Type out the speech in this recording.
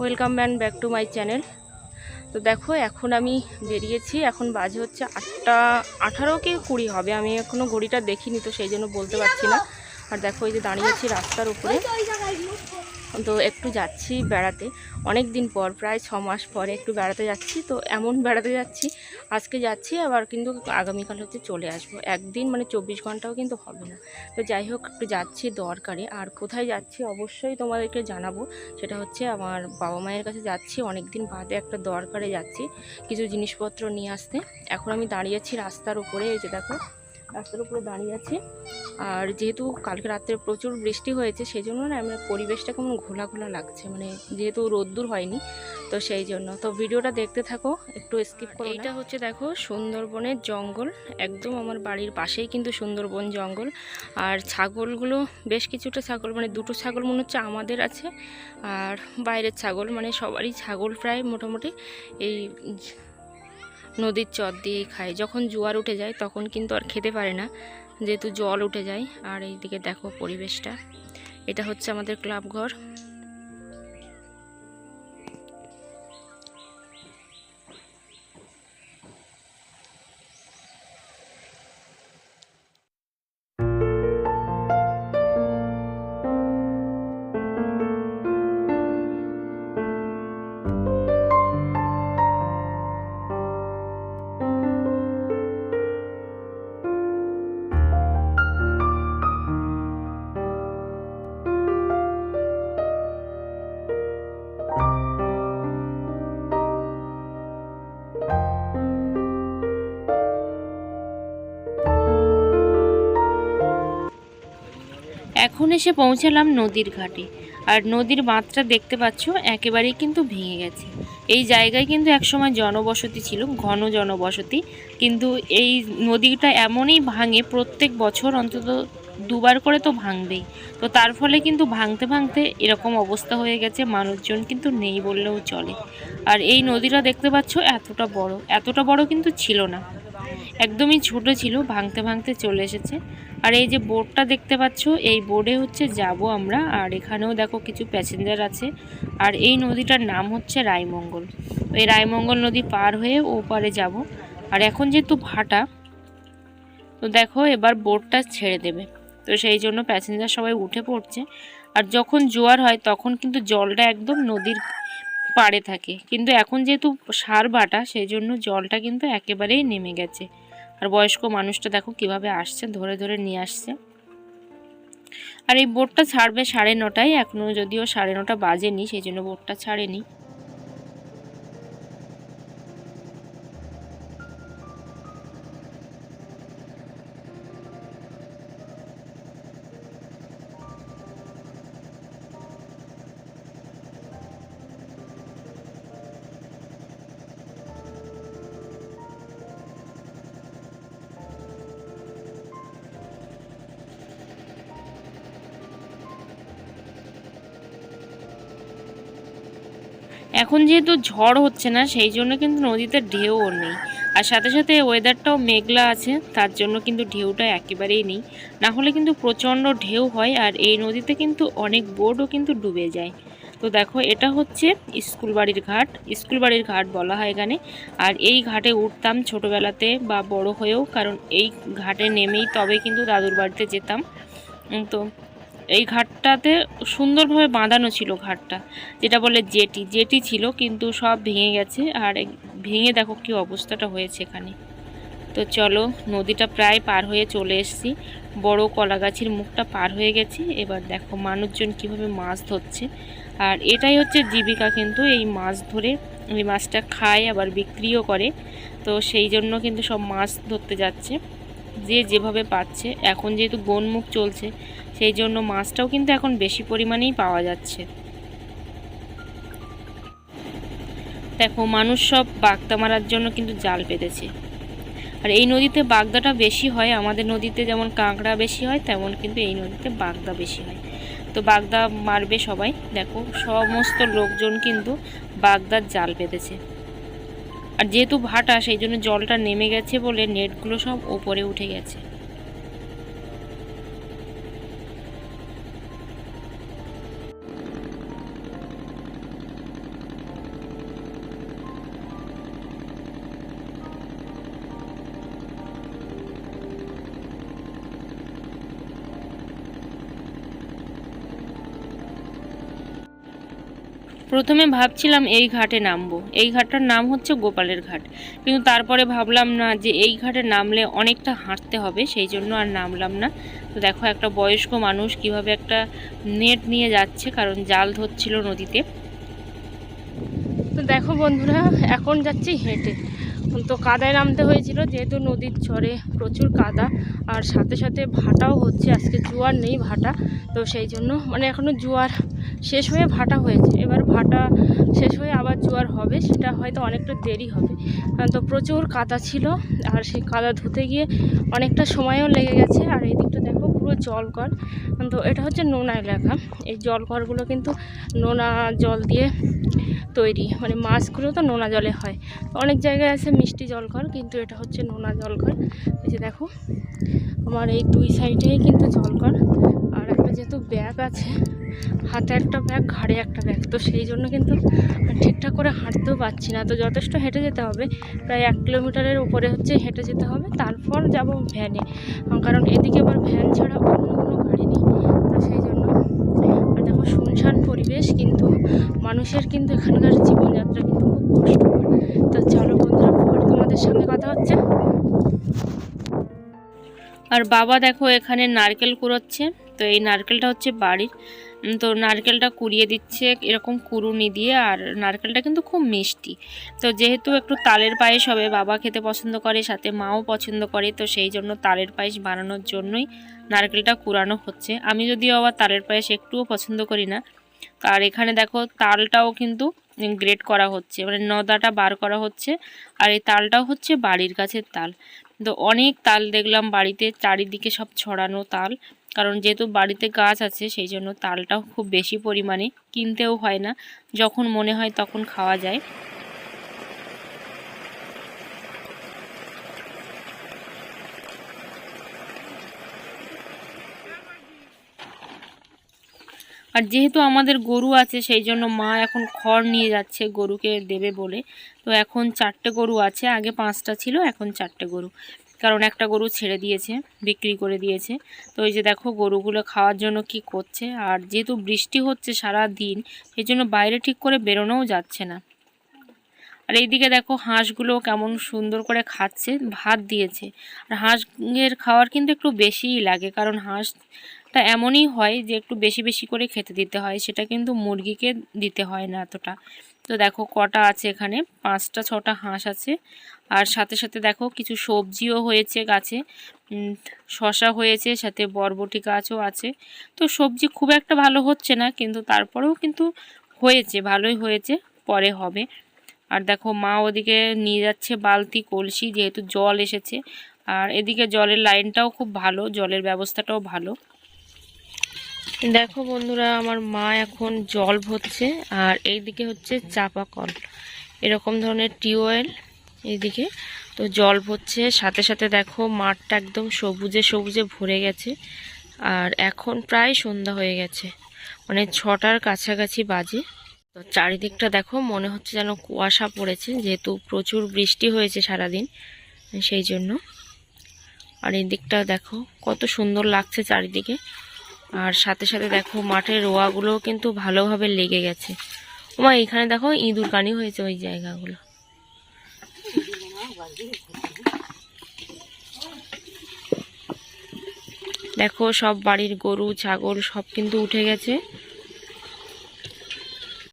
Welcome band back to my channel. তো দেখো, এখন আমি বেরিয়েছি, এখন বাজে হচ্ছে আটটা, আঠারো কি কুড়ি হবে, আমি এখনও ঘড়িটা দেখিনি, তো সেই জন্য বলতে পারছি না। আর দেখো, এই যে দাঁড়িয়েছি রাস্তার উপরে। তো একটু যাচ্ছি বেড়াতে। অনেক দিন পর, প্রায় ছ মাস পরে একটু বেড়াতে যাচ্ছি। তো এমন বেড়াতে যাচ্ছি, আজকে যাচ্ছি, আবার কিন্তু আগামীকাল হচ্ছে চলে আসব। একদিন মানে চব্বিশ ঘন্টাও কিন্তু হবে না। তো যাই হোক, একটু যাচ্ছি দরকারে। আর কোথায় যাচ্ছি অবশ্যই তোমাদেরকে জানাব। সেটা হচ্ছে আমার বাবা মায়ের কাছে যাচ্ছি। অনেক দিন বাদে একটা দরকারে যাচ্ছি, কিছু জিনিসপত্র নিয়ে আসতে। এখন আমি দাঁড়িয়েছি রাস্তার উপরে, এই যে দেখো। রাস্তার উপরে দাঁড়িয়ে আছি। আর যেহেতু কালকে রাত্রে প্রচুর বৃষ্টি হয়েছে সেই জন্য না আমার পরিবেশটা কেমন ঘোলা ঘোলা লাগছে। মানে যেহেতু রোদ্দুর হয়নি, তো সেই জন্য। তো ভিডিওটা দেখতে থাকো, একটু স্কিপ করো এটা হচ্ছে দেখো সুন্দরবনের জঙ্গল। একদম আমার বাড়ির পাশেই কিন্তু সুন্দরবন জঙ্গল। আর ছাগলগুলো বেশ কিছুটা ছাগল মানে দুটো ছাগল মনে হচ্ছে আমাদের আছে। আর বাইরের ছাগল মানে সবারই ছাগল প্রায় মোটামুটি এই নদীর চর দিয়েই খায়। যখন জোয়ার উঠে যায়, তখন কিন্তু আর খেতে পারে না। যেহেতু জল উঠে যায়, আর এইদিকে দেখো পরিবেশটা। এটা হচ্ছে আমাদের ক্লাব ঘর। এখন এসে পৌঁছালাম নদীর ঘাটে। আর নদীর বাঁধটা দেখতে পাচ্ছ, একেবারেই কিন্তু ভেঙে গেছে। এই জায়গায় কিন্তু একসময় জনবসতি ছিল, ঘন জনবসতি। কিন্তু এই নদীটা এমনই ভাঙে, প্রত্যেক বছর অন্তত দুবার করে তো ভাঙবেই। তো তার ফলে কিন্তু ভাঙতে ভাঙতে এরকম অবস্থা হয়ে গেছে, মানুষজন কিন্তু নেই বললেও চলে। আর এই নদীটা দেখতে পাচ্ছ, এতটা বড়। এতটা বড় কিন্তু ছিল না। একদমই ছোট ছিল, ভাঙতে ভাঙতে চলে এসেছে। আর এই যে বোর্ডটা দেখতে পাচ্ছ, এই বোর্ডে হচ্ছে যাব আমরা। আর এখানেও দেখো কিছু প্যাসেঞ্জার আছে। আর এই নদীটার নাম হচ্ছে রায়মঙ্গল। এই রায়মঙ্গল নদী পার হয়ে ও পারে যাব। আর এখন যেহেতু ভাটা, তো দেখো এবার বোটটা ছেড়ে দেবে। তো সেই জন্য প্যাসেঞ্জার সবাই উঠে পড়ছে। আর যখন জোয়ার হয়, তখন কিন্তু জলটা একদম নদীর পাড়ে থাকে। কিন্তু এখন যেহেতু সার বাটা, সেই জন্য জলটা কিন্তু একেবারেই নেমে গেছে। আর বয়স্ক মানুষটা দেখো কীভাবে আসছে, ধরে ধরে নিয়ে আসছে। আর এই বোটটা ছাড়বে সাড়ে নটায় এখনও যদিও সাড়ে নটা বাজেনি, সেই জন্য বোটটা ছাড়েনি। এখন যেহেতু ঝড় হচ্ছে না, সেই জন্য কিন্তু নদীতে ঢেউও নেই। আর সাথে সাথে ওয়েদারটাও মেঘলা আছে, তার জন্য কিন্তু ঢেউটা একেবারেই নেই। না হলে কিন্তু প্রচণ্ড ঢেউ হয়, আর এই নদীতে কিন্তু অনেক বোর্ডও কিন্তু ডুবে যায়। তো দেখো, এটা হচ্ছে স্কুল বাড়ির ঘাট। স্কুল বাড়ির ঘাট বলা হয় এখানে। আর এই ঘাটে উঠতাম ছোটোবেলাতে বা বড় হয়েও, কারণ এই ঘাটে নেমেই তবে কিন্তু দাদুর বাড়িতে যেতাম। তো এই ঘাটটাতে সুন্দরভাবে বাঁধানো ছিল ঘাটটা। যেটা বলে জেটি। জেটি ছিল, কিন্তু সব ভেঙে গেছে। আর ভেঙে দেখো কি অবস্থাটা হয়েছে এখানে। তো চলো, নদীটা প্রায় পার হয়ে চলে এসেছি। বড় কলা গাছের মুখটা পার হয়ে গেছি। এবার দেখো মানুষজন কীভাবে মাছ ধরছে। আর এটাই হচ্ছে জীবিকা কিন্তু। এই মাছ ধরে এই মাছটা খায়, আবার বিক্রিও করে। তো সেই জন্য কিন্তু সব মাছ ধরতে যাচ্ছে। যে যেভাবে পাচ্ছে, এখন যেহেতু বনমুখ চলছে, সেই জন্য মাছটাও কিন্তু এখন বেশি পরিমাণেই পাওয়া যাচ্ছে। দেখো, মানুষ সব বাগদা মারার জন্য কিন্তু জাল পেতেছে। আর এই নদীতে বাগদাটা বেশি হয়, আমাদের নদীতে যেমন কাঁকড়া বেশি হয়, তেমন কিন্তু এই নদীতে বাগদা বেশি হয়। তো বাগদা মারবে সবাই। দেখো, সমস্ত লোকজন কিন্তু বাগদার জাল পেতেছে। আর যেহেতু ভাটা সেই জন্য জলটা নেমে গেছে বলে নেটগুলো সব ওপরে উঠে গেছে। প্রথমে ভাবছিলাম এই ঘাটে নামবো। এই ঘাটটার নাম হচ্ছে গোপালের ঘাট। কিন্তু তারপরে ভাবলাম না যে এই ঘাটে নামলে অনেকটা হাঁটতে হবে, সেই জন্য আর নামলাম না। তো দেখো একটা বয়স্ক মানুষ কীভাবে একটা নেট নিয়ে যাচ্ছে, কারণ জাল ধরছিল নদীতে। তো দেখো বন্ধুরা, এখন যাচ্ছি হেঁটে। তো কাদায় নামতে হয়েছিল, যেহেতু নদীর চরে প্রচুর কাদা, আর সাথে সাথে ভাটাও হচ্ছে, আজকে জোয়ার নেই ভাটা, তো সেই জন্য মানে এখনও জোয়ার শেষ হয়ে ভাটা হয়েছে। এবার ভাটা শেষ হয়ে আবার জোয়ার হবে, সেটা হয়তো অনেকটা দেরি হবে। তো প্রচুর কাদা ছিল, আর সেই কাদা ধুতে গিয়ে অনেকটা সময়ও লেগে গেছে, আর এই দিকটা দেখো পুরো জলকর তো এটা হচ্ছে নোনা এলাকা, এই জলকরগুলো কিন্তু নোনা জল দিয়ে তৈরি মানে মাছগুলো তো নোনা জলে হয়। অনেক জায়গায় আছে মিষ্টি জলকর কিন্তু এটা হচ্ছে নোনা জলকর এই যে দেখো, আমার এই দুই সাইডেই কিন্তু জলকর আর একটা যেহেতু ব্যাগ আছে, হাতে একটা ব্যাগ, ঘাড়ে একটা ব্যাগ, তো সেই জন্য কিন্তু ঠিকঠাক করে হাঁটতেও পারছি না। তো যথেষ্ট হেঁটে যেতে হবে। প্রায় এক কিলোমিটারের উপরে হচ্ছে হেঁটে যেতে হবে। তারপর যাব ভ্যানে। কারণ এদিকে আবার ভ্যান ছাড়া অন্য কোনো গাড়ি নেই। তো সেই জন্য, আর দেখো শুনশান পরিবেশ, কিন্তু মানুষের কিন্তু এখানকার জীবনযাত্রা কিন্তু খুব কষ্টকর। তো চলো বন্ধুরা, পরে তোমাদের সঙ্গে কথা হচ্ছে। আর বাবা দেখো এখানে নারকেল কুড়োচ্ছে। তো এই নারকেলটা হচ্ছে বাড়ির। তো নারকেলটা কুড়িয়ে দিচ্ছে এরকম কুড়ুনি দিয়ে, আর নারকেলটা কিন্তু খুব মিষ্টি। তো যেহেতু একটু তালের পায়েস হবে, বাবা খেতে পছন্দ করে, সাথে মাও পছন্দ করে, তো সেই জন্য তালের পায়েস বানানোর জন্যই নারকেলটা কুড়ানো হচ্ছে। আমি যদিও আবার তালের পায়েস একটুও পছন্দ করি না আর এখানে দেখো তালটাও কিন্তু গ্রেড করা হচ্ছে মানে নদাটা বার করা হচ্ছে। আর এই তালটাও হচ্ছে বাড়ির গাছের তাল। তো অনেক তাল দেখলাম বাড়িতে, চারিদিকে সব ছড়ানো তাল। কারণ যেহেতু বাড়িতে গাছ আছে, সেই জন্য তালটাও খুব বেশি পরিমাণে কিনতেও হয় না। যখন মনে হয় তখন খাওয়া যায়। আর যেহেতু আমাদের গরু আছে, সেই জন্য মা এখন খড় নিয়ে যাচ্ছে গরুকে দেবে বলে। তো এখন চারটে গরু আছে, আগে পাঁচটা ছিল, এখন চারটে গরু। কারণ একটা গরু ছেড়ে দিয়েছে, বিক্রি করে দিয়েছে। তো এই যে দেখো, গরুগুলো খাওয়ার জন্য কি করছে। আর যেহেতু বৃষ্টি হচ্ছে সারা দিন সেই জন্য বাইরে ঠিক করে বেরোনোও যাচ্ছে না। আর এইদিকে দেখো, হাঁসগুলো কেমন সুন্দর করে খাচ্ছে, ভাত দিয়েছে। আর হাঁসের খাওয়ার কিন্তু একটু বেশিই লাগে, কারণ হাঁসটা এমনই হয় যে একটু বেশি বেশি করে খেতে দিতে হয়, সেটা কিন্তু মুরগিকে দিতে হয় না এতটা। তো দেখো কটা আছে এখানে, পাঁচটা ছটা হাঁস আছে। আর সাথে সাথে দেখো কিছু সবজিও হয়েছে গাছে শশা হয়েছে, সাথে বরবটি গাছও আছে। তো সবজি খুব একটা ভালো হচ্ছে না, কিন্তু তারপরেও কিন্তু হয়েছে, ভালোই হয়েছে, পরে হবে। আর দেখো মা ওদিকে নিয়ে যাচ্ছে বালতি, কলসি, যেহেতু জল এসেছে। আর এদিকে জলের লাইনটাও খুব ভালো, জলের ব্যবস্থাটাও ভালো। দেখো বন্ধুরা, আমার মা এখন জল ভরছে, আর এইদিকে হচ্ছে চাপা কল। এরকম ধরনের টিউবওয়েল এইদিকে। তো জল ভরছে, সাথে সাথে দেখো মাঠটা একদম সবুজে সবুজে ভরে গেছে, আর এখন প্রায় সন্ধ্যা হয়ে গেছে। মানে ছটার কাছাকাছি বাজে। তো চারিদিকটা দেখো মনে হচ্ছে যেন কুয়াশা পড়েছে, যেহেতু প্রচুর বৃষ্টি হয়েছে সারাদিন, সেই জন্য। আর এই দিকটা দেখো কত সুন্দর লাগছে চারিদিকে। আর সাথে সাথে দেখো মাঠের রোয়াগুলো কিন্তু ভালোভাবে লেগে গেছে। ওমা, এখানে দেখো ইঁদুর কানি হয়েছে ওই জায়গাগুলো। দেখো সব বাড়ির গরু, ছাগল সব কিন্তু উঠে গেছে।